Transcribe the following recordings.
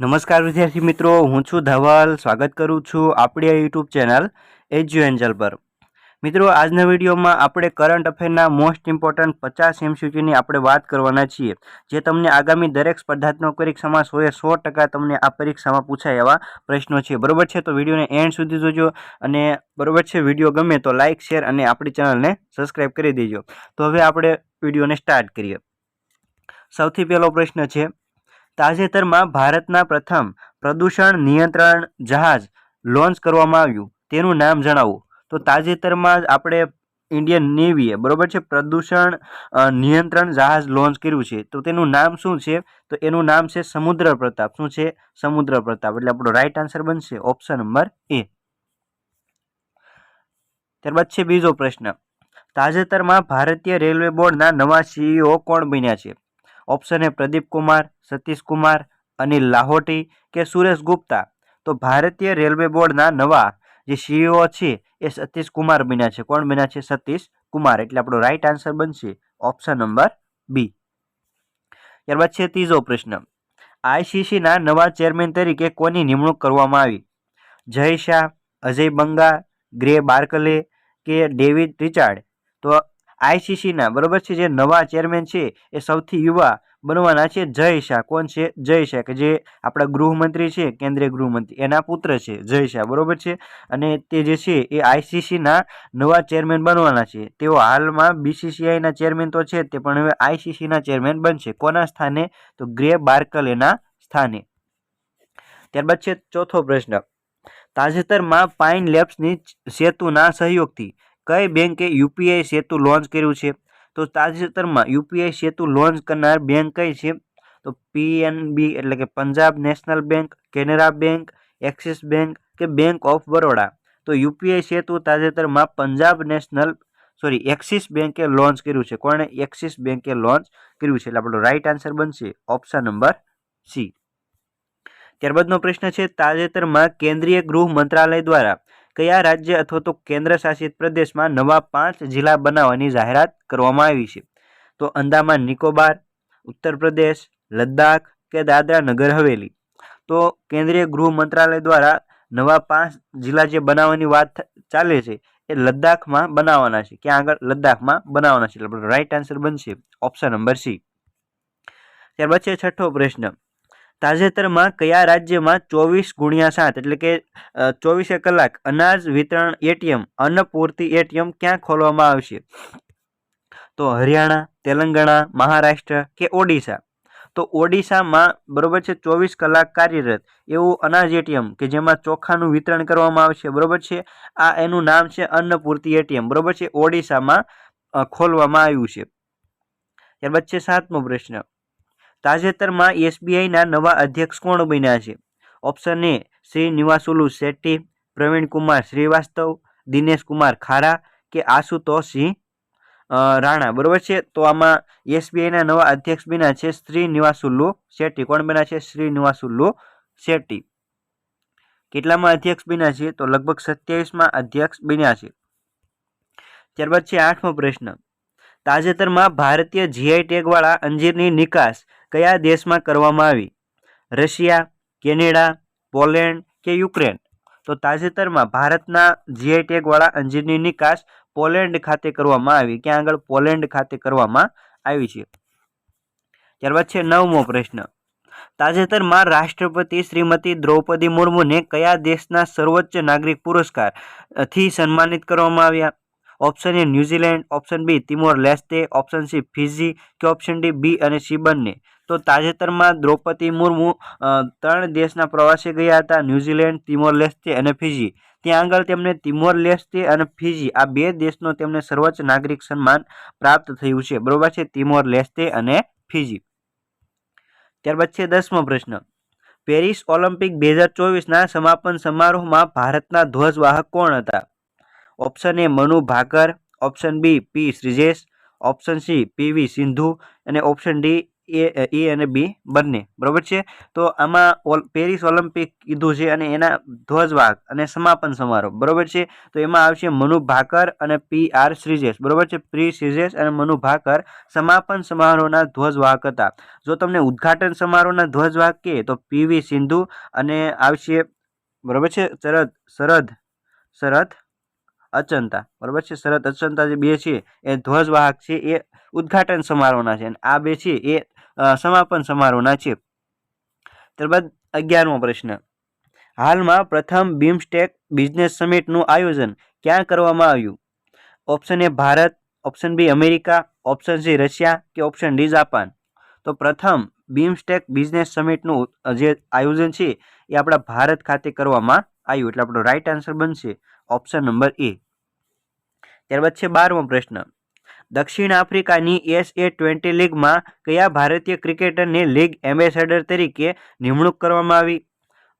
નમસ્કાર વિદ્યાર્થી મિત્રો, હું છું ધવલ. સ્વાગત કરું છું આપણી યુટ્યુબ ચેનલ એજ્યુ એન્જલ પર. મિત્રો, આજના વિડીયોમાં આપણે કરંટ અફેરના મોસ્ટ ઇમ્પોર્ટન્ટ પચાસ એમસીક્યુની આપણે વાત કરવાના છીએ, જે તમને આગામી દરેક સ્પર્ધાત્મક પરીક્ષામાં સોએ સો ટકા તમને આ પરીક્ષામાં પૂછાય એવા પ્રશ્નો છે. બરોબર છે? તો વિડીયોને એન્ડ સુધી જોજો અને બરોબર છે? વીડિયો ગમે તો લાઇક શેર અને આપણી ચેનલને સબસ્ક્રાઈબ કરી દેજો. તો હવે આપણે વિડીયોને સ્ટાર્ટ કરીએ. સૌથી પહેલો પ્રશ્ન છે તાજેતરમાં ભારતના પ્રથમ પ્રદૂષણ નિયંત્રણ જહાજ લોન્ચ કરવામાં આવ્યું. તેનું નામ જણાવો. તો તાજેતરમાં જ આપણે ઇન્ડિયન નેવીએ બરોબર છે? પ્રદૂષણ નિયંત્રણ જહાજ લોન્ચ કર્યું છે. તો તેનું નામ શું છે? તો એનું નામ છે સમુદ્ર પ્રતાપ. શું છે? સમુદ્ર પ્રતાપ. એટલે આપણો રાઈટ આન્સર બનશે ઓપ્શન નંબર એ ત્યારબાદ છે બીજો પ્રશ્ન. તાજેતરમાં ભારતીય રેલવે બોર્ડના નવા સીઈઓ કોણ બન્યા છે? ઓપ્શન એ પ્રદીપ કુમાર, સતીશ કુમાર અનિલ લાહોટી કે સુરેશ ગુપ્તા. તો ભારતીય રેલવે બોર્ડના નવા જે સીઈઓ છે એ સતીશ કુમાર બન્યા છે. કોણ બન્યા છે? સતીશ કુમાર. એટલે આપણો રાઈટ આન્સર બનશે ઓપ્શન નંબર બી ત્યારબાદ છે ત્રીજો પ્રશ્ન. આઈસીસીના નવા ચેરમેન તરીકે કોની નિમણૂક કરવામાં આવી? જય શાહ, અજય બંગા, ગ્રે બાર્કલે કે ડેવિડ રિચાર્ડ? તો આઈસીસીના બરોબર છે? જે નવા ચેરમેન છે એ સૌથી યુવા બનવાના છે જય શાહ. કોણ છે? જય શાહ, કે જે આપણા ગૃહમંત્રી છે, કેન્દ્રીય ગૃહમંત્રી. એના પુત્ર છે, જય શાહ. બરોબર છે? અને તે જે છે, એ આઈસીસીના નવા ચેરમેન બનવાના છે. તેઓ હાલમાં બીસીસીઆઈના ચેરમેન તો છે તે, પણ હવે આઈસીસીના ચેરમેન બનશે. કોના સ્થાને? તો ગ્રે બાર્કલેના સ્થાને. ત્યારબાદ છે ચોથો પ્રશ્ન. તાજેતરમાં પાઇન લેબ્સની સેતુના સહયોગથી કઈ બેંકે યુપીઆઈ સેતુ લોન્ચ કર્યું છે? તો તાજેતરમાં યુપીઆઈ સેતુ લોન્ચ કરનાર બેંક કઈ છે? તો પીએનબી એટલે કે Punjab national bank, Canara bank, Axis bank કે બેંક ઓફ બરોડા. તો યુપીઆઈ સેતુ તાજેતરમાં પંજાબ નેશનલ, સોરી, એક્સિસ બેંકે લોન્ચ કર્યું છે. કોણે એક્સિસ બેંકે લોન્ચ કર્યું છે? એટલે આપણો રાઈટ આન્સર બનશે ઓપ્શન નંબર સી. ત્યારબાદનો પ્રશ્ન છે, તાજેતરમાં કેન્દ્રીય ગૃહ મંત્રાલય દ્વારા કયા રાજ્ય અથવા તો કેન્દ્ર શાસિત પ્રદેશમાં નવા પાંચ જિલ્લા બનાવવાની જાહેરાત કરવામાં આવી છે? તો અંદામાન નિકોબાર, ઉત્તર પ્રદેશ, લદ્દાખ કે દાદરા નગર હવેલી? તો કેન્દ્રીય ગૃહ મંત્રાલય દ્વારા નવા પાંચ જિલ્લા જે બનાવવાની વાત ચાલે છે એ લદ્દાખમાં બનાવવાના છે. ક્યાં આગળ? લદ્દાખમાં બનાવવાના છે. રાઈટ આન્સર બનશે. ઓપ્શન નંબર સી ત્યારબાદ છે છઠ્ઠો પ્રશ્ન. તાજેતરમાં કયા રાજ્યમાં ચોવીસ ગુણ્યા સાત એટલે કે ચોવીસે કલાક અનાજ વિતરણ એટીએમ, અન્નપૂર્તિ એટીએમ ક્યાં ખોલવામાં આવશે? તો હરિયાણા, તેલંગાણા, મહારાષ્ટ્ર કે ઓડિશા? તો ઓડિશામાં બરોબર છે ચોવીસ કલાક કાર્યરત એવું અનાજ એટીએમ કે જેમાં ચોખાનું વિતરણ કરવામાં આવશે, બરોબર છે? આ એનું નામ છે અન્નપૂર્તિ એટીએમ, બરોબર છે? ઓડિશામાં ખોલવામાં આવ્યું છે. ત્યારબાદ છે સાતમો પ્રશ્ન. તાજેતરમાં એસબીઆઈના નવા અધ્યક્ષ કોણ બન્યા છે? ઓપ્શન એ શ્રી નિવાસુલુ શેટ્ટી પ્રવીણ કુમાર શ્રીવાસ્તવ દિનેશ કુમાર ખારા કે આશુતોષ સિંહ રાણા. બરોબર છે? તો આમાં એસબીઆઈના નવા અધ્યક્ષ બન્યા છે શ્રી નિવાસુલ્લુ શેટ્ટી. કોણ બન્યા છે? શ્રી નિવાસુલ્લુ શેટ્ટી. કેટલામાં અધ્યક્ષ બન્યા છે? તો લગભગ સત્યાવીસમાં અધ્યક્ષ બન્યા છે. ત્યારબાદ છે આઠમો પ્રશ્ન. તાજેતરમાં ભારતીય જીઆઈ ટેગવાળા અંજીરની નિકાસ કયા દેશમાં કરવામાં આવી? રશિયા, કેનેડા, પોલેન્ડ કે યુક્રેન? તો તાજેતરમાં ભારતના જીઆઈ ટેગવાળા અંજીરની નિકાસ પોલેન્ડ ખાતે કરવામાં આવી. ક્યાં આગળ પોલેન્ડ ખાતે કરવામાં આવી છે? ત્યારબાદ છે નવમો પ્રશ્ન. તાજેતરમાં રાષ્ટ્રપતિ શ્રીમતી દ્રૌપદી મુર્મુને કયા દેશના સર્વોચ્ચ નાગરિક પુરસ્કારથી સન્માનિત કરવામાં આવ્યા? Option A New Zealand option B Timor Leste option C Fiji કે ઓપ્શન ડી બી અને સી બંને. તો તાજેતરમાં દ્રૌપદી મુર્મુ ત્રણ દેશના પ્રવાસે ગયા હતા. ન્યૂઝીલેન્ડ તિમોર લેસ્તે અને ફિજી ત્યાં આગળ તેમને તિમોર લેસ્તે અને ફિજી, આ બે દેશનો તેમને સર્વોચ્ચ નાગરિક સન્માન પ્રાપ્ત થયું છે. બરોબર છે? તિમોર લેસ્તે અને ફિજી. ત્યારબાદ છે દસમો પ્રશ્ન. પેરિસ ઓલિમ્પિક બે હજાર ચોવીસના સમાપન સમારોહમાં ભારતના ધ્વજવાહક કોણ હતા? Option A Manu Bhaker option B P Sreejesh option C PV Sindhu અને ઓપ્શન ડી એ એ અને બી બંને. બરાબર છે? તો આમાં ઓલ, પેરિસ ઓલિમ્પિક કીધું છે અને એના ધ્વજવાહક અને સમાપન સમારોહ. બરાબર છે? તો એમાં આવશે મનુ ભાકર અને પી આર. શ્રીજેશ. બરાબર છે? પ્રી શ્રીજેશ અને મનુ ભાકર સમાપન સમારોહના ધ્વજવાહક હતા. જો તમને ઉદ્ઘાટન સમારોહના ધ્વજવાહક કહે તો પીવી સિંધુ અને આવશે, બરોબર છે? શરદ શરદ શરદ અચંતા, બરાબર છે? શરદ અચંતા જે બે છે, એ ધ્વજવાહક છે, એ ઉદ્ઘાટન સમારોહના છે, અને આ બે છે, એ સમાપન સમારોહના છે. ત્યારબાદ અગિયારમો પ્રશ્ન. હાલમાં પ્રથમ બીમસ્ટેક બિઝનેસ સમિટનું આયોજન ક્યાં કરવામાં આવ્યું? Option A Bharat option B America option C Russia કે ઓપ્શન ડી જાપાન? તો પ્રથમ બીમસ્ટેક બિઝનેસ સમિટનું જે આયોજન છે, એ આપણા ભારત ખાતે કરવામાં આવ્યું, એટલે આપણો રાઈટ આન્સર બનશે. ઓપ્શન નંબર એ ત્યારબાદ છે બારમો પ્રશ્ન. દક્ષિણ આફ્રિકાની એસ એ ટ્વેન્ટી લીગમાં કયા ભારતીય ક્રિકેટરને લીગ એમ્બેસેડર તરીકે નિમણૂક કરવામાં આવી?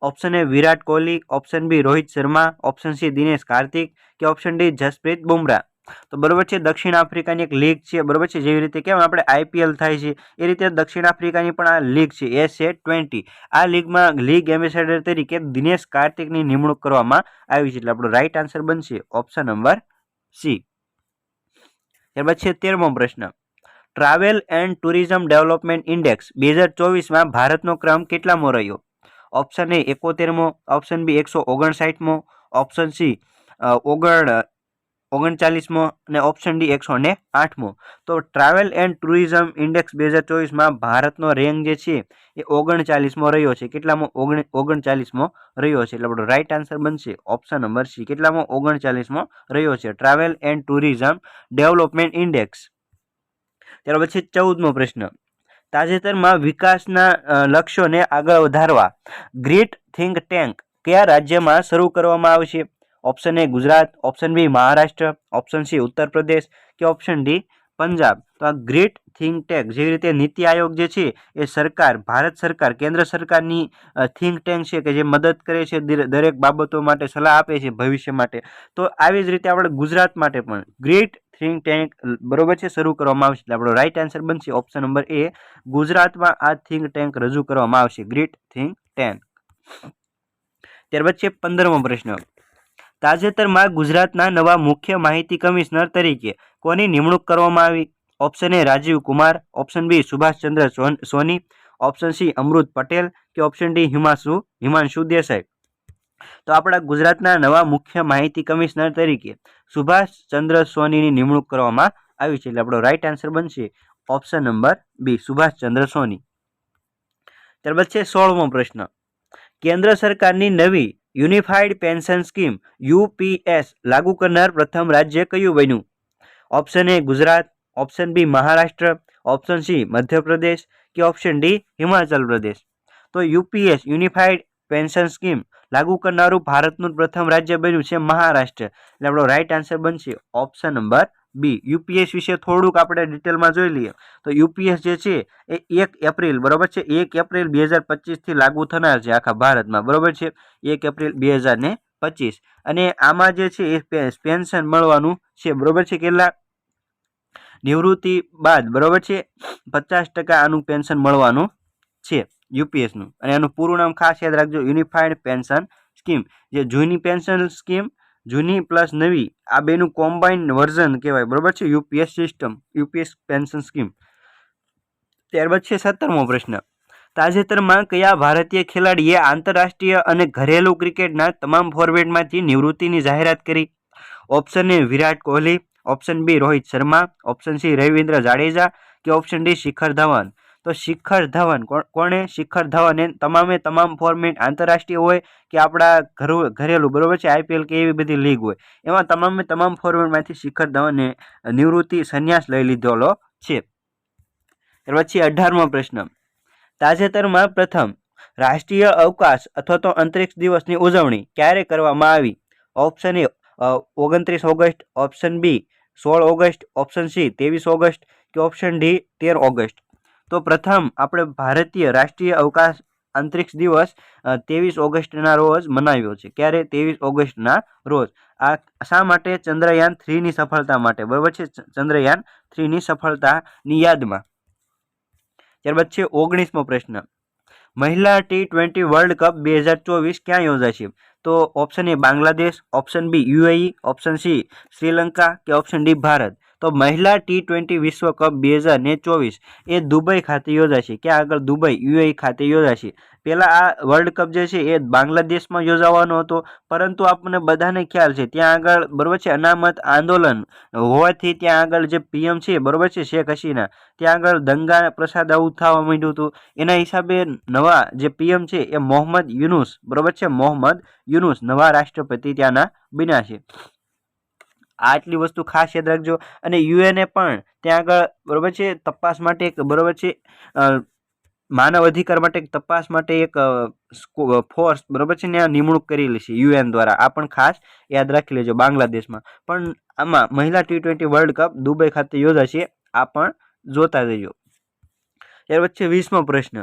Option A Virat Kohli, option B Rohit Sharma, option C Dinesh Karthik કે ઓપ્શન ડી જસપ્રીત બુમરાહ? તો બરાબર છે, દક્ષિણ આફ્રિકાની એક લીગ છે, બરોબર છે, જેવી રીતે કેમ આપણે આઈપીએલ થાય છે, એ રીતે દક્ષિણ આફ્રિકાની પણ આ લીગ છે એસ એ ટ્વેન્ટી આ લીગમાં લીગ એમ્બેસેડર તરીકે દિનેશ કાર્તિકની નિમણૂક કરવામાં આવી છે, એટલે આપણો રાઈટ આન્સર બનશે ઓપ્શન નંબર સી ત્યારબાદ છે, તેરમો પ્રશ્ન. Travel and tourism development index બે હજાર ચોવીસમાં ભારતનો ક્રમ કેટલામો રહ્યો? ઓપ્શન એ એકોતેરમો ઓપ્શન બી એકસો ઓગણસાઠમો ઓપ્શન સી ઓગણ ઓગણચાલીસમો અને ઓપ્શન ડી એકસો ને આઠમો. તો ટ્રાવેલ એન્ડ ટુરિઝમ ઇન્ડેક્સ બે હજાર ચોવીસમાં ભારતનો રેન્ક જે છે, એ ઓગણચાલીસમો રહ્યો છે. કેટલામો? ઓગણ, ઓગણચાલીસમો રહ્યો છે. એટલે આપણો રાઈટ આન્સર બનશે. ઓપ્શન નંબર સી કેટલામો? ઓગણચાલીસમો રહ્યો છે. Travel and tourism development index ત્યાર પછી ચૌદમો પ્રશ્ન. તાજેતરમાં વિકાસના લક્ષ્યોને આગળ વધારવા ગ્રેટ થિંક ટેન્ક કયા રાજ્યમાં શરૂ કરવામાં આવશે? Option A Gujarat option B Maharashtra option C Uttar Pradesh કે ઓપ્શન ડી પંજાબ તો આ ગ્રેટ થિંક ટેન્ક જેવી રીતે નીતિ આયોગ જે છે, એ સરકાર, ભારત સરકાર, કેન્દ્ર સરકારની થિંક ટેન્ક છે કે જે મદદ કરે છે દરે- દરેક બાબતો માટે, સલાહ આપે છે ભવિષ્ય માટે. તો આવી જ રીતે આપણે ગુજરાત માટે પણ ગ્રેટ થિંક ટેન્ક બરોબર છે, શરૂ કરવામાં આવશે. એટલે આપણો રાઈટ આન્સર બનશે ઓપ્શન નંબર એ ગુજરાતમાં આ થિંક ટેન્ક રજૂ કરવામાં આવશે. ગ્રેટ થિંક ટેન્ક ત્યારબાદ છે પંદરમો પ્રશ્ન. તાજેતરમાં ગુજરાતના નવા મુખ્ય માહિતી કમિશનર તરીકે કોની નિમણૂક કરવામાં આવી? Option A Rajiv Kumar, option B Subhashchandra Soni option C Amrut Patel કે ઓપ્શન ડી હિમાંશુ હિમાંશુ દેસાઈ. તો આપણા ગુજરાતના નવા મુખ્ય માહિતી કમિશનર તરીકે સુભાષચંદ્ર સોનીની નિમણૂક કરવામાં આવી છે એટલે આપણો રાઈટ આન્સર બનશે option number B Subhashchandra Soni. ત્યારબાદ છે સોળમો પ્રશ્ન. કેન્દ્ર સરકારની નવી યુનિફાઈડ પેન્શન સ્કીમ યુપીએસ લાગુ કરનાર પ્રથમ રાજ્ય કયું બન્યું? Option A Gujarat, option B Maharashtra, option C Madhya Pradesh કે ઓપ્શન ડી હિમાચલ પ્રદેશ. તો યુપીએસ યુનિફાઈડ પેન્શન સ્કીમ, લાગુ કરનારું ભારતનું પ્રથમ રાજ્ય બન્યું છે મહારાષ્ટ્ર. એટલે આપણો રાઈટ આન્સર બનશે ઓપ્શન નંબર બી, યુપીએસ વિશે થોડુંક આપણે ડિટેલમાં જોઈ લઈએ. તો યુપીએસ જે છે, એ એક એપ્રિલ, બરોબર છે? એક એપ્રિલ બે હજાર પચીસથી લાગુ થનાર છે આખા ભારતમાં, બરોબર છે? એક એપ્રિલ બે હજાર ને પચીસ. અને આમાં જે છે, એ પેન્શન મળવાનું છે, બરોબર છે કેટલા? નિવૃત્તિ બાદ, બરોબર છે? પચાસ ટકા આનું પેન્શન મળવાનું છે યુપીએસનું. અને એનું પૂરું નામ ખાસ યાદ રાખજો, યુનિફાઈડ પેન્શન સ્કીમ. જે જૂની પેન્શન સ્કીમ જૂની પ્લસ નવી, આ બેનું કોમ્બાઇન્ડ વર્ઝન કહેવાય. બરાબર છે? UPS system UPS pension scheme ત્યારબાદ છે સત્તરમો પ્રશ્ન. તાજેતરમાં કયા ભારતીય ખેલાડીએ આંતરરાષ્ટ્રીય અને ઘરેલું ક્રિકેટના તમામ ફોર્મેટમાંથી નિવૃત્તિની જાહેરાત કરી? Option A Virat Kohli option B Rohit Sharma option C Ravindra Jadeja કે ઓપ્શન ડી શિખર ધવન? તો શિખર ધવન, કોણ- શિખર ધવને તમામે તમામ ફોર્મેટ આંતરરાષ્ટ્રીય હોય કે આપણા ઘર, ઘરેલું, બરાબર છે? આઈપીએલ કે એવી બધી લીગ હોય. એમાં તમામે તમામ ફોર્મેટમાંથી શિખર ધવને નિવૃત્તિ સંન્યાસ લઈ લીધેલો છે. ત્યાર પછી અઢારમો પ્રશ્ન. તાજેતરમાં પ્રથમ, રાષ્ટ્રીય અવકાશ અથવા તો અંતરિક્ષ દિવસની ઉજવણી ક્યારે કરવામાં આવી? ઓપ્શન એ ઓગણત્રીસ ઓગસ્ટ ઓપ્શન બી સોળ ઓગસ્ટ ઓપ્શન સી ત્રેવીસ ઓગસ્ટ કે ઓપ્શન ડી તેર ઓગસ્ટ? તો પ્રથમ આપણે ભારતીય રાષ્ટ્રીય અવકાશ અંતરિક્ષ દિવસ ત્રેવીસ ઓગસ્ટના રોજ મનાવ્યો છે. ક્યારે? ત્રેવીસ ઓગસ્ટના રોજ. આ શા માટે? ચંદ્રયાન થ્રીની સફળતા માટે. બરાબર છે? ચંદ્રયાન થ્રીની સફળતાની યાદમાં. ત્યારબાદ છે ઓગણીસમો પ્રશ્ન. મહિલા ટી ટ્વેન્ટી વર્લ્ડ કપ બે હજાર ચોવીસ ક્યાં યોજાશે તો option A Bangladesh, option B UAE, option C Sri Lanka કે ઓપ્શન ડી ભારત. તો મહિલા ટી ટ્વેન્ટી વિશ્વ કપ બે હજાર ને ચોવીસ એ દુબઈ ખાતે યોજાશે. ક્યાં આગળ? દુબઈ, યુએઈ ખાતે યોજાશે. પહેલાં આ વર્લ્ડ કપ જે છે એ બાંગ્લાદેશમાં યોજાવાનો હતો. પરંતુ આપણને બધાને ખ્યાલ છે, ત્યાં આગળ બરોબર છે, અનામત આંદોલન હોવાથી ત્યાં આગળ જે પીએમ છે બરોબર છે, શેખ હસીના. ત્યાં આગળ દંગા પ્રસાદ આવું થવા માંડ્યું હતું. એના હિસાબે નવા જે પીએમ છે એ મોહમ્મદ યુનુસ, બરોબર છે, મોહમ્મદ યુનુસ નવા રાષ્ટ્રપતિ ત્યાંના બન્યા છે. આટલી વસ્તુ ખાસ યાદ રાખજો. અને યુએનએ પણ ત્યાં આગળ બરાબર છે? તપાસ માટે એક બરાબર છે? માનવ અધિકાર માટે એક તપાસ માટે એક ફોર્સ બરોબર છે? ત્યાં નિમણૂક કરેલી છે યુએન દ્વારા. આ પણ ખાસ યાદ રાખી લેજો બાંગ્લાદેશમાં. પણ આમાં મહિલા T twenty world cup Dubai ખાતે યોજાશે. આ પણ જોતા જજો ત્યાર વચ્ચે વીસમો પ્રશ્ન.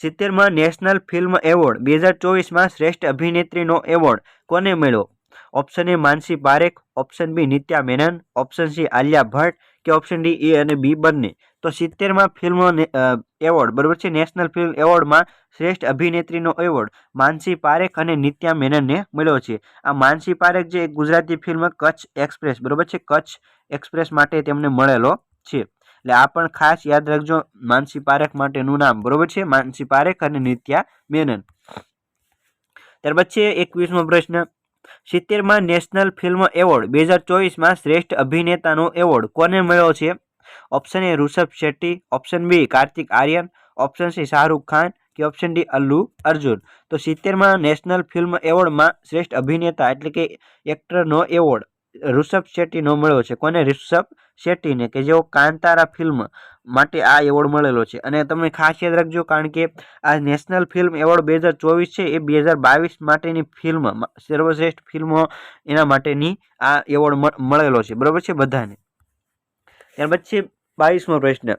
સિત્તેરમાં નેશનલ ફિલ્મ એવોર્ડ. બે હજાર ચોવીસમાં શ્રેષ્ઠ અભિનેત્રીનો એવોર્ડ કોને મળ્યો? Option A Mansi Parekh option B Nithya Menen option C Alia Bhatt કે ઓપ્શન ડી એ અને બી બંને. તો સિત્તેરમાં ફિલ્મ એવોર્ડ બરાબર છે? નેશનલ ફિલ્મ એવોર્ડમાં શ્રેષ્ઠ અભિનેત્રીનો એવોર્ડ માનસી પારેખ અને નિત્યા મેનનને મળ્યો છે. આ માનસી પારેખ જે ગુજરાતી ફિલ્મ કચ્છ એક્સપ્રેસ બરાબર છે? કચ્છ એક્સપ્રેસ માટે તેમને મળેલો છે. એટલે આ પણ ખાસ યાદ રાખજો માનસી પારેખ માટેનું નામ, બરોબર છે? માનસી પારેખ અને નિત્યા મેનન ત્યારબાદ છે એકવીસમો પ્રશ્ન. સિત્તેરમાં નેશનલ ફિલ્મ એવોર્ડ, બે હજાર ચોવીસમાં શ્રેષ્ઠ અભિનેતાનો એવોર્ડ. કોને મળ્યો છે? Option A Rishabh Shetty, option B Kartik Aaryan, option C Shahrukh Khan કે ઓપ્શન ડી અલ્લુ અર્જુન. તો સિત્તેરમાં નેશનલ ફિલ્મ એવોર્ડમાં શ્રેષ્ઠ અભિનેતા એટલે કે એક્ટરનો એવોર્ડ. ઋષભ શેટ્ટીનો મળ્યો છે. કોને? ઋષભ શેટ્ટીને, કે જેઓ કાંતારા ફિલ્મ માટે આ એવોર્ડ મળેલો છે. અને તમે ખાસ યાદ રાખજો, કારણ કે આ નેશનલ ફિલ્મ એવોર્ડ બે હજાર ચોવીસ છે. એ બે હજાર બાવીસ માટેની ફિલ્મ, સર્વશ્રેષ્ઠ ફિલ્મો એના માટેની આ એવોર્ડ મળેલો છે. બરાબર છે બધાને? ત્યાર પછી બાવીસમો પ્રશ્ન.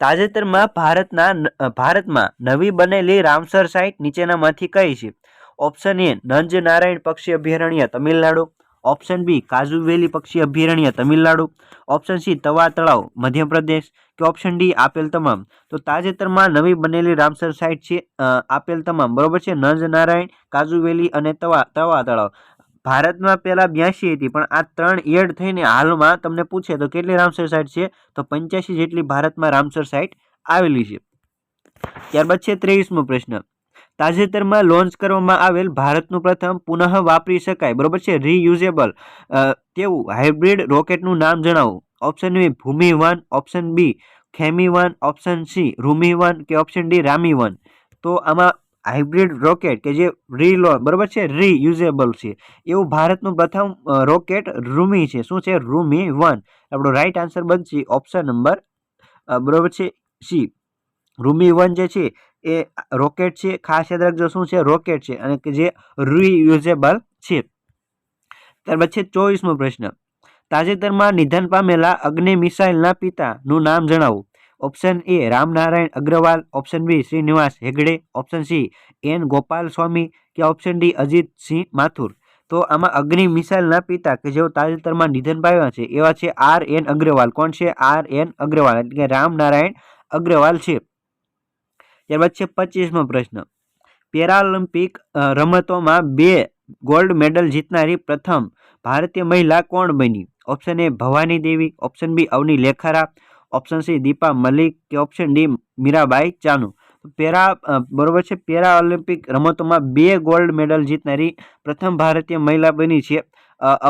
તાજેતરમાં ભારતના ભારતમાં નવી બનેલી રામસર સાઇટ નીચેનામાંથી કઈ છે? ઓપ્શન એ નંજ નારાયણ પક્ષી અભયારણ્ય, તમિલનાડુ. ઓપ્શન બી કાજુ વેલી પક્ષી અભયારણ્ય, તમિલનાડુ. ઓપ્શન સી તવા તળાવ, મધ્યપ્રદેશ. કે ઓપ્શન ડી આપેલ તમામ. તો તાજેતરમાં નવી બનેલી રામસર સાઇટ છે આપેલ તમામ. બરોબર છે? નંજ નારાયણ, કાજુ વેલી અને તવા તવા તળાવ. ભારતમાં પહેલાં બ્યાસી હતી, પણ આ ત્રણ એડ થઈને હાલમાં તમને પૂછે તો કેટલી રામસર સાઇટ છે? તો પંચ્યાસી જેટલી ભારતમાં રામસર સાઇટ આવેલી છે. ત્યારબાદ છે ત્રેવીસમો પ્રશ્ન. તાજેતરમાં લોન્ચ કરવામાં આવેલ ભારતનું પ્રથમ પુનઃ વાપરી શકાય, બરોબર છે? રીયુઝેબલ તેવું હાઇબ્રિડ રોકેટનું નામ જણાવો. Option B Bhoomi one option B Khemi one option C Rhumi one કે ઓપ્શન ડી રામી વન તો આમાં હાઇબ્રિડ રોકેટ કે જે રીલો બરાબર છે? રીયુઝેબલ છે. એવું ભારતનું પ્રથમ રોકેટ રૂમી છે. શું છે? રૂમી વન આપણો રાઈટ આન્સર બનશે ઓપ્શન નંબર બરોબર છે? સી રૂમી વન જે છે એ રોકેટ છે. ખાસ યાદ રાખજો શું છે? રોકેટ છે અને જે રીયુઝેબલ છે. ત્યારબાદ છે ચોવીસમો પ્રશ્ન. તાજેતરમાં નિધન પામેલા અગ્નિ મિસાઇલના પિતાનું નામ જણાવો. Option A Ramnarayan Agarwal, option B Srinivas Hegde, option C N Gopal Swamy કે ઓપ્શન ડી અજીત સિંહ માથુર. તો આમાં અગ્નિ મિસાઇલના પિતા કે જેઓ તાજેતરમાં નિધન પામ્યા છે એવા છે આર એન અગ્રવાલ. કોણ છે? R N Agarwal. એટલે કે રામનારાયણ અગ્રવાલ છે. ત્યારબાદ છે પચીસમો પ્રશ્ન. પેરાલિમ્પિક રમતોમાં બે ગોલ્ડ મેડલ જીતનારી પ્રથમ ભારતીય મહિલા કોણ બની? Option A Bhavani Devi, option B Avani Lekhara, option C Deepa Malik કે option D Mirabai Chanu. Para બરોબર છે પેરા ઓલિમ્પિક રમતોમાં બે ગોલ્ડ મેડલ જીતનારી પ્રથમ ભારતીય મહિલા બની છે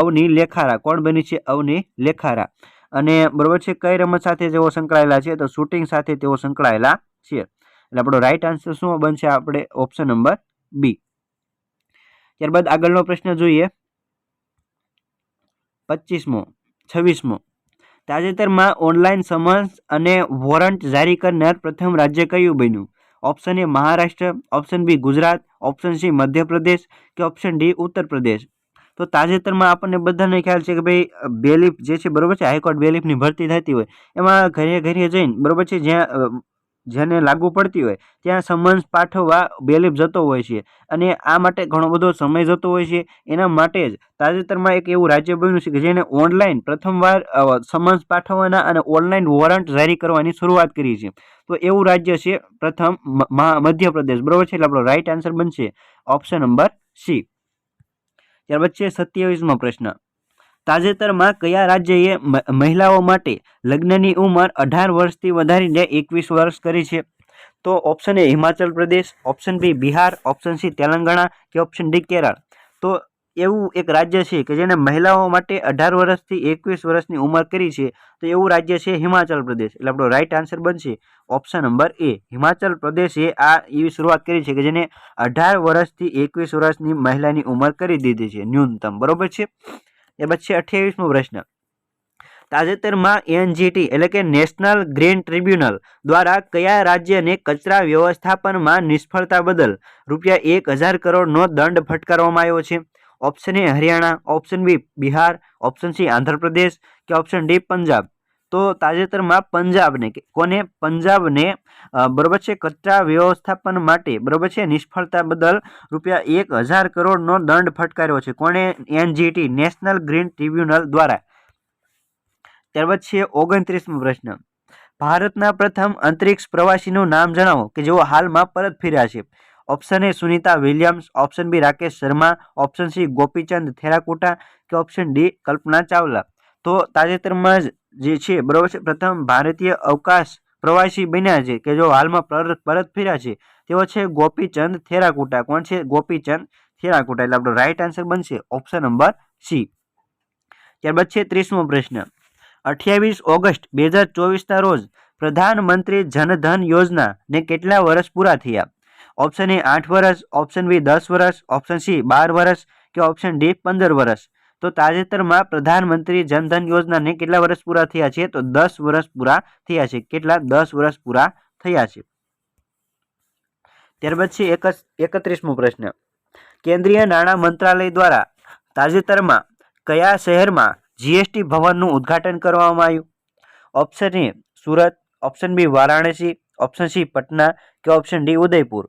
અવની લેખારા. કોણ બની છે? અવની લેખારા. અને બરોબર છે, કઈ રમત સાથે તેઓ સંકળાયેલા છે? તો શૂટિંગ સાથે તેઓ સંકળાયેલા છે. એટલે આપણો રાઈટ આન્સર શું બનશે? આપણે ઓપ્શન નંબર બી ત્યારબાદ આગળનો પ્રશ્ન જોઈએ. પચીસમો છવ્વીસમો. તાજેતરમાં ઓનલાઈન સમન્સ અને વોરંટ જારી કરનાર પ્રથમ રાજ્ય કયું બન્યું? Option A Maharashtra option B Gujarat option C Madhya Pradesh કે ઓપ્શન ડી ઉત્તર પ્રદેશ તો તાજેતરમાં આપણને બધાને ખ્યાલ છે કે ભાઈ બેલીફ જે છે બરોબર છે હાઈકોર્ટ બેલીફની ભરતી થતી હોય. એમાં ઘરે ઘરે જઈને બરોબર છે, જ્યાં જેને લાગુ પડતી હોય, ત્યાં સમન્સ પાઠવવા બેલીફ જતો હોય છે. અને આ માટે ઘણો બધો સમય જતો હોય છે. એના માટે જ તાજેતરમાં એક એવું રાજ્ય બન્યું છે કે જેને ઓનલાઈન પ્રથમવાર સમન્સ પાઠવવાના અને ઓનલાઈન વોરંટ જારી કરવાની શરૂઆત કરી છે. તો એવું રાજ્ય છે પ્રથમ મધ્યપ્રદેશ. બરાબર છે? એટલે આપણો રાઈટ આન્સર બનશે ઓપ્શન નંબર સી ત્યારબાદ છે સત્યાવીસમો પ્રશ્ન. તાજેતરમાં કયા રાજ્યએ મહિલાઓ માટે લગ્નની ઉંમર અઢાર વર્ષથી વધારીને એકવીસ વર્ષ કરી છે? તો option A Himachal Pradesh option B Bihar option C Telangana કે ઓપ્શન ડી કેરળ? તો એવું એક રાજ્ય છે કે જેને મહિલાઓ માટે અઢાર વર્ષથી એકવીસ વર્ષની ઉંમર કરી છે, તો એવું રાજ્ય છે હિમાચલ પ્રદેશ. એટલે આપણો રાઈટ આન્સર બનશે. ઓપ્શન નંબર એ, હિમાચલ પ્રદેશે આ એવી શરૂઆત કરી છે કે જેને અઢાર વર્ષથી એકવીસ વર્ષની મહિલાની ઉંમર કરી દીધી છે. ન્યૂનતમ. બરોબર છે? એ પછી અઠ્યાવીસમો પ્રશ્ન. તાજેતરમાં એનજીટી એટલે કે નેશનલ ગ્રીન ટ્રિબ્યુનલ દ્વારા કયા રાજ્યને કચરા વ્યવસ્થાપનમાં નિષ્ફળતા બદલ રૂપિયા એક હજાર કરોડનો દંડ ફટકારવામાં આવ્યો છે? Option A Haryana option B Bihar option C Andhra Pradesh કે ઓપ્શન ડી પંજાબ? તો તાજેતરમાં પંજાબને કોને પંજાબને બરોબર છે, કચરા વ્યવસ્થાપન માટે, બરોબર છે, નિષ્ફળતા બદલ રૂપિયા એક હજાર કરોડનો દંડ ફટકાર્યો છે. કોણે? એનજીટી, નેશનલ ગ્રીન ટ્રિબ્યુનલ દ્વારા. ત્યારબાદ છે ઓગણત્રીસમો પ્રશ્ન. ભારતના પ્રથમ અંતરિક્ષ પ્રવાસીનું નામ જણાવો, કે જેઓ હાલમાં પરત ફર્યા છે. Option A Sunita Williams, option B Rakesh Sharma, option C Gopichand Thotakura, કે ઓપ્શન ડી કલ્પના ચાવલા. તો તાજેતરમાં જ જે છે, બરોબર છે? પ્રથમ ભારતીય અવકાશ પ્રવાસી બન્યા છે કે જો હાલમાં પરત ફર્યા છે? તેઓ છે ગોપીચંદ થેરાકુટા. કોણ છે? ગોપીચંદ થેરાકુટા. એટલે આપણો રાઈટ આન્સર બનશે ઓપ્શન નંબર સી ત્યારબાદ છે ત્રીસમો પ્રશ્ન. અઠ્યાવીસ ઓગસ્ટ બે હજાર ચોવીસના રોજ પ્રધાનમંત્રી જનધન યોજનાને કેટલા વર્ષ પૂરા થયા? ઓપ્શન એ આઠ વર્ષ ઓપ્શન બી દસ વર્ષ ઓપ્શન સી બાર વર્ષ કે ઓપ્શન ડી પંદર વર્ષ? તો તાજેતરમાં પ્રધાનમંત્રી જનધન યોજનાને કેટલા વર્ષ પૂરા થયા છે? તો દસ વર્ષ પૂરા થયા છે. કેટલા? દસ વર્ષ પૂરા થયા છે. ત્યારબાદ છે એક એકત્રીસમો પ્રશ્ન. કેન્દ્રીય નાણાં મંત્રાલય દ્વારા તાજેતરમાં કયા શહેરમાં જીએસટી ભવનનું ઉદ્ઘાટન કરવામાં આવ્યું? Option A Surat, option B Varanasi, option C Patna કે ઓપ્શન ડી ઉદયપુર?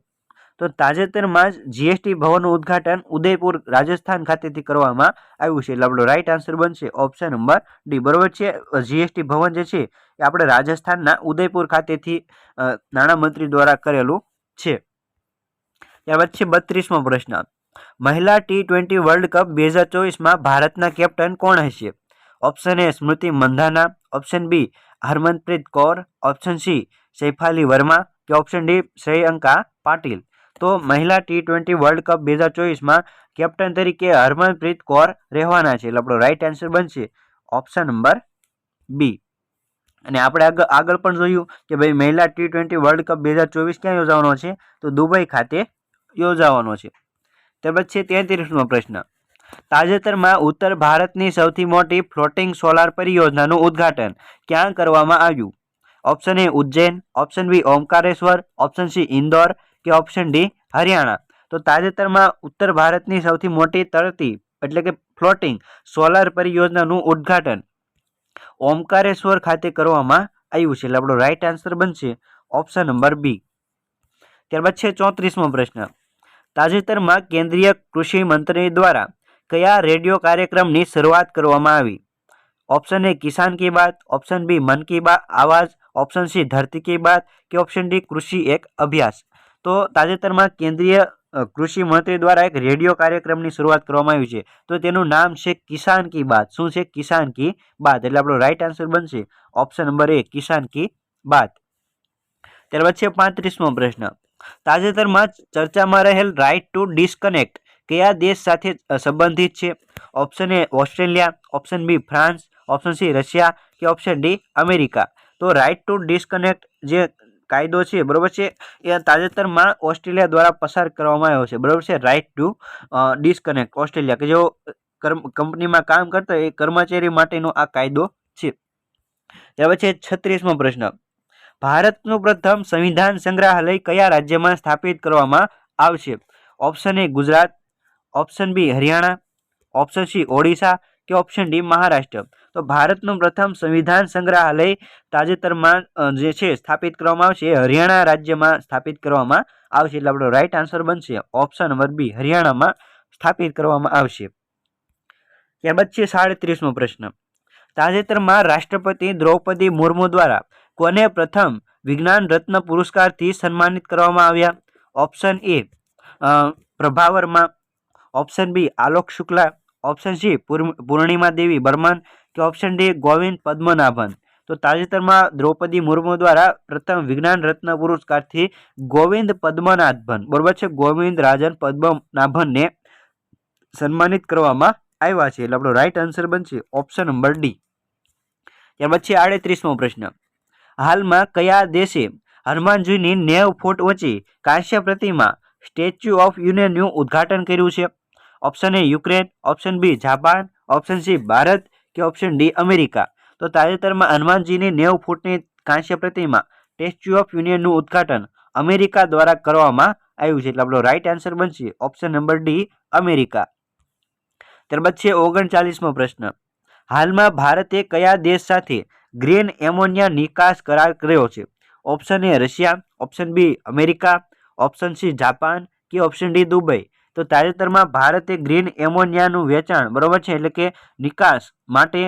તો તાજેતરમાં જ જીએસટી ભવનનું ઉદ્ઘાટન ઉદયપુર રાજસ્થાન ખાતેથી કરવામાં આવ્યું છે. એટલે રાઈટ આન્સર બનશે ઓપ્શન નંબર ડી બરોબર છે? જીએસટી ભવન જે છે, એ આપણે રાજસ્થાનના ઉદયપુર ખાતેથી નાણામંત્રી દ્વારા કરેલું છે. ત્યારબાદ છે બત્રીસમો પ્રશ્ન. મહિલા ટી ટ્વેન્ટી વર્લ્ડ કપ બે હજાર ચોવીસમાં ભારતના કેપ્ટન કોણ હશે? Option A Smriti Mandhana. Option B Harmanpreet Kaur. Option C Shafali Verma. કે ઓપ્શન ડી શ્રેયંકા પાટીલ. તો મહિલા ટી ટ્વેન્ટી વર્લ્ડ કપ બે હજાર ચોવીસમાં કેપ્ટન તરીકે હરમનપ્રીત કૌર રહેવાના છે. એટલે આપણો રાઈટ આન્સર બનશે ઓપ્શન નંબર બી અને આપણે આગળ આગળ પણ જોયું કે ભાઈ મહિલા ટી ટ્વેન્ટી વર્લ્ડ કપ બે હજાર ચોવીસ ક્યાં યોજાવાનો છે? તો દુબઈ ખાતે યોજાવાનો છે. ત્યારબાદ છે તેત્રીસમો પ્રશ્ન. તાજેતરમાં ઉત્તર ભારતની સૌથી મોટી ફ્લોટિંગ સોલાર પરિયોજનાનું ઉદ્ઘાટન ક્યાં કરવામાં આવ્યું? Option A Ujjain option B Omkareshwar option C Indore કે ઓપ્શન ડી હરિયાણા. તો તાજેતરમાં ઉત્તર ભારતની સૌથી મોટી તરતી, એટલે કે ફ્લોટિંગ સોલાર પરિયોજનાનું ઉદ્ઘાટન ઓમકારેશ્વર ખાતે કરવામાં આવ્યું છે. એટલે આપણો રાઈટ આન્સર બનશે ઓપ્શન નંબર બી ત્યારબાદ છે ચોત્રીસમો પ્રશ્ન. તાજેતરમાં કેન્દ્રીય કૃષિ મંત્રી દ્વારા કયા રેડિયો કાર્યક્રમની શરૂઆત કરવામાં આવી? Option A Kisan Ki Baat. Option B Mann Ki Baat. આવાજ. ઓપ્શન સી ધરતી કી બાત. કે ઓપ્શન ડી કૃષિ એક અભ્યાસ. તો તાજેતરમાં કેન્દ્રીય કૃષિ મંત્રી દ્વારા એક રેડિયો કાર્યક્રમની શરૂઆત કરવામાં આવી છે. તો તેનું નામ છે કિસાન કી બાત. શું છે કિસાન કી બાત? એટલે આપણો રાઈટ આન્સર બનશે. Option number A, Kisan ki Baat. ત્યારબાદ છે પાંત્રીસમો પ્રશ્ન. તાજેતરમાં ચર્ચામાં રહેલ રાઇટ ટુ ડિસ્કનેક્ટ કયા દેશ સાથે સંબંધિત છે? Option A Australia option B France option C Russia કે ઓપ્શન ડી અમેરિકા. તો રાઇટ ટુ ડિસ્કનેક્ટ જે કાયદો છે, બરોબર છે? એ તાજેતરમાં ઓસ્ટ્રેલિયા દ્વારા પસાર કરવામાં આવ્યો છે, બરોબર છે? રાઇટ ટુ ડિસ્કનેક્ટ ઓસ્ટ્રેલિયા કે જેઓ કંપનીમાં કામ કરતા એ કર્મચારી માટેનો આ કાયદો છે. ત્યાર પછી છત્રીસમો પ્રશ્ન. ભારતનું પ્રથમ સંવિધાન સંગ્રહાલય કયા રાજ્યમાં સ્થાપિત કરવામાં આવશે? Option A Gujarat. Option B Haryana. Option C Odisha. કે ઓપ્શન ડી મહારાષ્ટ્ર. તો ભારતનું પ્રથમ સંવિધાન સંગ્રહાલય તાજેતરમાં જે છે સ્થાપિત કરવામાં આવશે. એ હરિયાણા રાજ્યમાં સ્થાપિત કરવામાં આવશે. એટલે આપણો રાઈટ આન્સર બનશે. ઓપ્શન નંબર બી હરિયાણામાં સ્થાપિત કરવામાં આવશે. ત્યારબાદ છે સાડત્રીસમો પ્રશ્ન. તાજેતરમાં રાષ્ટ્રપતિ દ્રૌપદી મુર્મુ દ્વારા કોને પ્રથમ વિજ્ઞાન રત્ન પુરસ્કારથી સન્માનિત કરવામાં આવ્યા? Option A a, Prabha option B Alok Shukla. Option C Purnima Devi Barman. કે ઓપ્શન ડી ગોવિંદ પદ્મનાભન. તો તાજેતરમાં દ્રૌપદી મુર્મુ દ્વારા પ્રથમ વિજ્ઞાન રત્ન પુરસ્કારથી ગોવિંદ પદ્મનાભન, બરોબર છે? ગોવિંદ રાજન પદ્મનાભનને સન્માનિત કરવામાં આવ્યા છે. એટલે આપણો રાઈટ આન્સર બનશે ઓપ્શન નંબર ડી ત્યાર પછી આડત્રીસમો પ્રશ્ન. હાલમાં કયા દેશે હનુમાનજીની નેવ ફૂટ ઊંચી કાંસ્ય પ્રતિમા સ્ટેચ્યુ ઓફ યુનિયનનું ઉદ્ઘાટન કર્યું છે? Option A Ukraine. Option B Japan. Option C Bharat. કે ઓપ્શન ડી અમેરિકા. તો તાજેતરમાં હનુમાનજીની નેવ ફૂટની કાંસ્ય પ્રતિમા સ્ટેચ્યુ ઓફ યુનિયનનું ઉદ્ઘાટન અમેરિકા દ્વારા કરવામાં આવ્યું છે. એટલે આપણો રાઈટ આન્સર બનશે ઓપ્શન નંબર ડી અમેરિકા. ત્યારબાદ છે ઓગણચાલીસમો પ્રશ્ન. હાલમાં ભારતે કયા દેશ સાથે ગ્રીન એમોનિયા નિકાસ કરાર કર્યો છે? Option A Russia. Option B America. Option C Japan. કે ઓપ્શન ડી દુબઈ. તો તાજેતરમાં ભારતે ગ્રીન એમોનિયાનું વેચાણ, બરોબર છે? એટલે કે નિકાસ માટે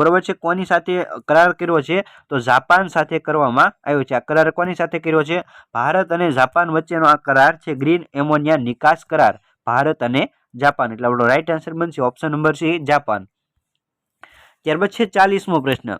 બરાબર છે? કોની સાથે કરાર કર્યો છે? તો જાપાન સાથે કરવામાં આવ્યો છે. આ કરાર કોની સાથે કર્યો છે? ભારત અને જાપાન વચ્ચેનો આ કરાર છે ગ્રીન એમોનિયા નિકાસ કરાર. ભારત અને જાપાન. એટલે આપણો રાઈટ આન્સર બનશે ઓપ્શન નંબર સી જાપાન. ત્યારબાદ છે ચાલીસમો પ્રશ્ન.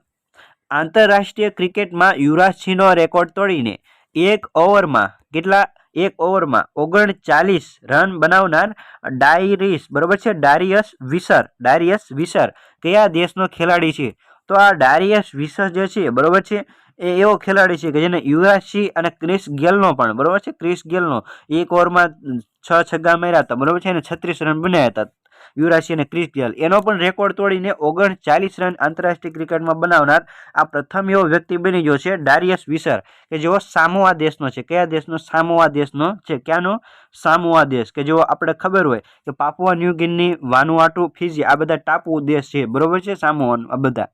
આંતરરાષ્ટ્રીય ક્રિકેટમાં યુવરાજ સિંહનો રેકોર્ડ તોડીને એક ઓવરમાં કેટલા એક ઓવરમાં ઓગણચાલીસ રન બનાવનાર ડાયરીસ, બરોબર છે? ડારિયસ વિસર ડારિયસ વિસર, કયા દેશનો ખેલાડી છે? તો આ ડારિયસ વિસર જે છે, બરોબર છે? એ એવો ખેલાડી છે કે જેને યુવરાજ સિંહ અને ક્રિસ ગેલનો પણ, બરોબર છે? ક્રિસ ગેલનો એક ઓવરમાં છ છગ્ગા માર્યા હતા, બરોબર છે? અને છત્રીસ રન બનાવ્યા હતા. યુવરાજ અને ક્રિસ ગેલ. એનો પણ રેકોર્ડ તોડીને ઓગણચાલીસ રન આંતરરાષ્ટ્રીય ક્રિકેટમાં બનાવનાર આ પ્રથમ એવો વ્યક્તિ બની ગયો છે ડારિયસ વિસર, કે જેઓ સામોઆ દેશનો છે. કયા દેશનો સામોઆ દેશનો છે? ક્યાંનો? સામોઆ દેશ. કે જેઓ આપણે ખબર હોય કે Papua New Guinea, Vanuatu, Fiji આ બધા ટાપુ દેશ છે. બરોબર છે સામોઆ આ બધા?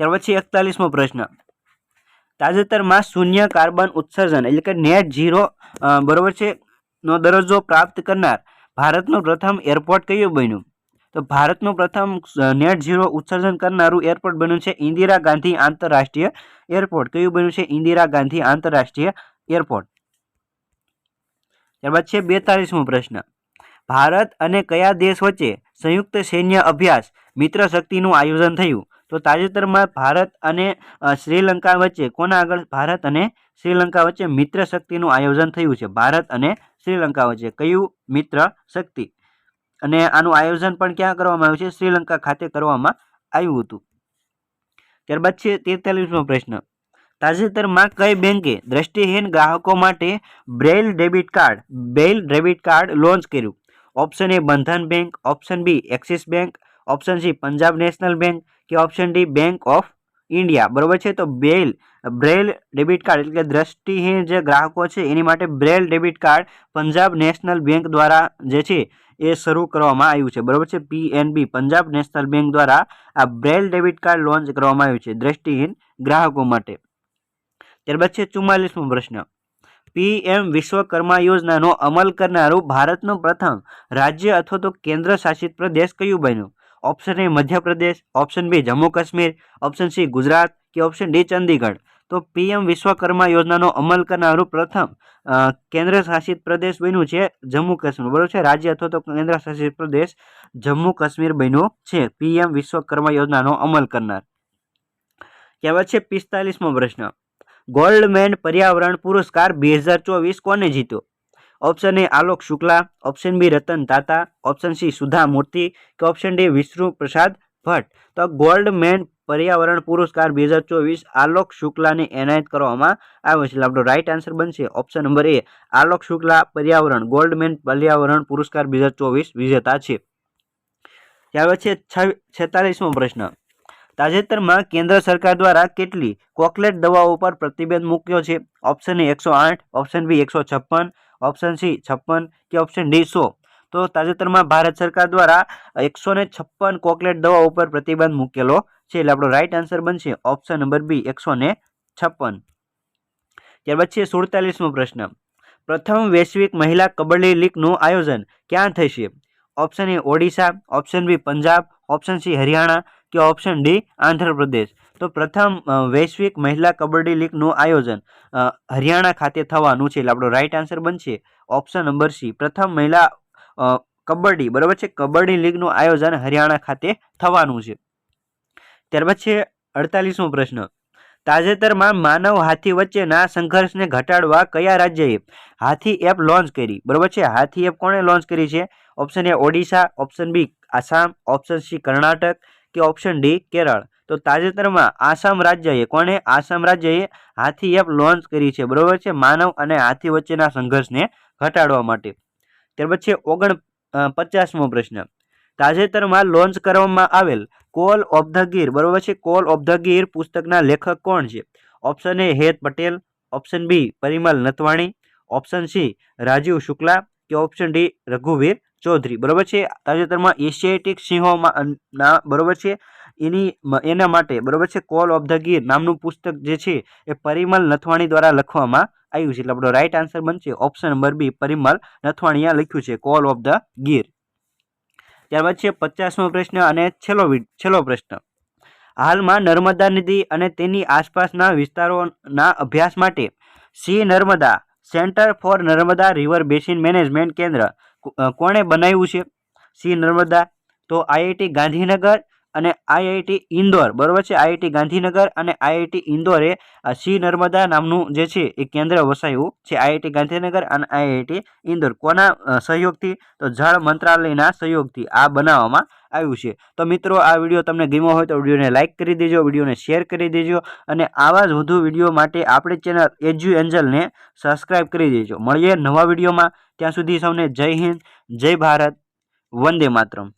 ત્યાર પછી એકતાલીસમો પ્રશ્ન. તાજેતરમાં શૂન્ય કાર્બન ઉત્સર્જન એટલે કે નેટ ઝીરો બરોબર છે? નો દરજ્જો પ્રાપ્ત કરનાર ભારતનું પ્રથમ એરપોર્ટ કયું બન્યું? તો ભારતનું પ્રથમ નેટ ઝીરો ઉત્સર્જન કરનારું એરપોર્ટ બન્યું છે ઇન્દિરા ગાંધી આંતરરાષ્ટ્રીય એરપોર્ટ. કયું બન્યું છે? ઇન્દિરા ગાંધી આંતરરાષ્ટ્રીય એરપોર્ટ. ત્યારબાદ છે બેતાલીસમો પ્રશ્ન. ભારત અને કયા દેશ વચ્ચે સંયુક્ત સૈન્ય અભ્યાસ મિત્ર શક્તિનું આયોજન થયું? તો તાજેતરમાં ભારત અને શ્રીલંકા વચ્ચે કોના આગળ ભારત અને શ્રીલંકા વચ્ચે મિત્ર શક્તિનું આયોજન થયું છે? ભારત અને શ્રીલંકા વચ્ચે કયું મિત્ર શક્તિ? અને આનું આયોજન પણ ક્યાં કરવામાં આવ્યું છે? શ્રીલંકા ખાતે કરવામાં આવ્યું હતું. ત્યારબાદ છે તેતાલીસમો પ્રશ્ન. તાજેતરમાં કઈ બેંકે દ્રષ્ટિહીન ગ્રાહકો માટે Braille debit card, Braille debit card launch કર્યું? Option A Bandhan bank, option B Axis bank, option C Punjab national bank કે option D bank of India. બરોબર છે? તો બેલ બ્રેલ ડેબિટ કાર્ડ એટલે કે દ્રષ્ટિહીન જે ગ્રાહકો છે, એની માટે Braille debit card Punjab national bank દ્વારા જે છે, એ શરૂ કરવામાં આવ્યું છે. બરાબર છે? પીએનબી પંજાબ નેશનલ બેંક દ્વારા આ બ્રેલ ડેબિટ કાર્ડ લોન્ચ કરવામાં આવ્યું છે, દ્રષ્ટિહીન ગ્રાહકો માટે. ત્યારબાદ છે ચુમ્માલીસમો પ્રશ્ન. પીએમ વિશ્વકર્મા યોજનાનો અમલ કરનારું ભારતનું પ્રથમ રાજ્ય અથવા તો કેન્દ્ર શાસિત પ્રદેશ કયું બન્યું? Option A Madhya Pradesh, option B Jammu Kashmir, option C Gujarat કે ઓપ્શન ડી ચંદીગઢ. તો પીએમ વિશ્વકર્મા યોજનાનો અમલ કરનારું પ્રથમ કેન્દ્ર શાસિત પ્રદેશ બન્યું છે જમ્મુ કાશ્મીર. બરોબર છે? રાજ્ય અથવા તો કેન્દ્ર શાસિત પ્રદેશ જમ્મુ કાશ્મીર બન્યું છે. પીએમ વિશ્વકર્મા યોજનાનો અમલ કરનાર. ત્યારબાદ છે પિસ્તાલીસમો પ્રશ્ન. ગોલ્ડમેન પર્યાવરણ પુરસ્કાર બે હજાર ચોવીસ કોને જીત્યો? Option A Alok Shukla, option B Ratan Tata option C Sudha Murthy કે ઓપ્શન ડી વિષ્ણુ પ્રસાદ ભટ્ટ. તો ગોલ્ડ મેન પર્યાવરણ પુરસ્કાર બે હજાર ચોવીસ, આલોક શુક્લાને એનાયત કરવામાં આવ્યો છે. આપણો રાઇટ આન્સર બનશે. Option number A, Alok Shukla પર્યાવરણ ગોલ્ડ મેન પર્યાવરણ પુરસ્કાર બે હજાર ચોવીસ વિજેતા છે. ત્યારે છ? છેતાલીસમો પ્રશ્ન. તાજેતરમાં કેન્દ્ર સરકાર દ્વારા કેટલી કોકલેટ દવાઓ પર પ્રતિબંધ મૂક્યો છે? ઓપ્શન એ એકસો આઠ ઓપ્શન બી એકસો છપ્પન ઓપ્શન સી છપ્પન કે ઓપ્શન ડી સો? તો તાજેતરમાં ભારત સરકાર દ્વારા એકસો ને છપ્પન કોકલેટ દવા ઉપર પ્રતિબંધ મૂકેલો છે એટલે આપણો રાઇટ આન્સર બનશે ઓપ્શન નંબર બી એકસો ને છપ્પન. ત્યારબાદ છે સુડતાલીસમો પ્રશ્ન. પ્રથમ વૈશ્વિક મહિલા કબડ્ડી લીગનું આયોજન ક્યાં થશે? Option A Odisha option B Punjab option C Haryana કે ઓપ્શન ડી આંધ્રપ્રદેશ? તો પ્રથમ વૈશ્વિક મહિલા કબડ્ડી લીગનું આયોજન હરિયાણા ખાતે થવાનું છે એટલે આપણો રાઇટ આન્સર બનશે ઓપ્શન નંબર સી પ્રથમ મહિલા કબડ્ડી, બરાબર છે? કબડ્ડી લીગનું આયોજન હરિયાણા ખાતે થવાનું છે. ત્યારબાદ છે અડતાલીસમો પ્રશ્ન. તાજેતરમાં માનવ હાથી વચ્ચેના સંઘર્ષને ઘટાડવા કયા રાજ્યએ હાથી એપ લોન્ચ કરી? બરાબર છે? હાથી એપ કોણે લોન્ચ કરી છે? Option A Odisha, option B Assam, option C Karnataka કે ઓપ્શન ડી કેરળ. તો તાજેતરમાં આસામ રાજ્યએ કોણે? આસામ રાજ્યએ હાથી એપ લોન્ચ કરી છે. બરાબર છે? માનવ અને હાથી વચ્ચેના સંઘર્ષને ઘટાડવા માટે. ત્યારબાદ છે ઓગણ પચાસમો પ્રશ્ન. તાજેતરમાં લોન્ચ કરવામાં આવેલ કોલ ઓફ ધ ગીર બરોબર છે? કોલ ઓફ ધ ગીર પુસ્તકના લેખક કોણ છે? Option A Het Patel option B Parimal Nathwani option C Rajiv Shukla કે ઓપ્શન ડી રઘુવીર ચૌધરી. બરોબર છે? તાજેતરમાં એશિયાટિક સિંહોમાં બરોબર છે? એની એના માટે, બરાબર છે? કોલ ઓફ ધ ગીર નામનું પુસ્તક જે છે, એ પરિમલ નથવાણી દ્વારા લખવામાં આવ્યું છે. એટલે આપણો રાઈટ આન્સર બનશે ઓપ્શન નંબર બી, પરિમલ નથવાણીએ લખ્યું છે કોલ ઓફ ધ ગીર ત્યારબાદ છે, પચાસમો પ્રશ્ન અને છેલ્લો છેલ્લો પ્રશ્ન. હાલમાં નર્મદા નદી અને તેની આસપાસના વિસ્તારોના અભ્યાસ માટે C Narmada centre for Narmada river basin management કેન્દ્ર કોણે બનાવ્યું છે? સી નર્મદા, તો આઈઆઈટી ગાંધીનગર અને આઈઆઈટી ઇન્દોર, બરોબર છે? આઈઆઈટી ગાંધીનગર અને આઈઆઈટી ઇન્દોરે સી નર્મદા નામનું જે છે એ કેન્દ્ર વસાયું છે, આઈઆઈટી ગાંધીનગર અને આઈઆઈટી ઇન્દોર. કોના સહયોગથી? તો જળ મંત્રાલયના સહયોગથી આ બનાવવામાં આવ્યું છે. તો મિત્રો, આ વીડિયો તમને ગમ્યો હોય તો વિડીયોને લાઇક કરી દેજો, વિડીયોને શેર કરી દેજો અને આવા જ વધુ વીડિયો માટે આપણી ચેનલ એજ્યુ એન્જલને સબસ્ક્રાઇબ કરી દેજો. મળીએ નવા વિડીયોમાં. ત્યાં સુધી સૌને જય હિન્દ, જય ભારત, વંદે માતરમ.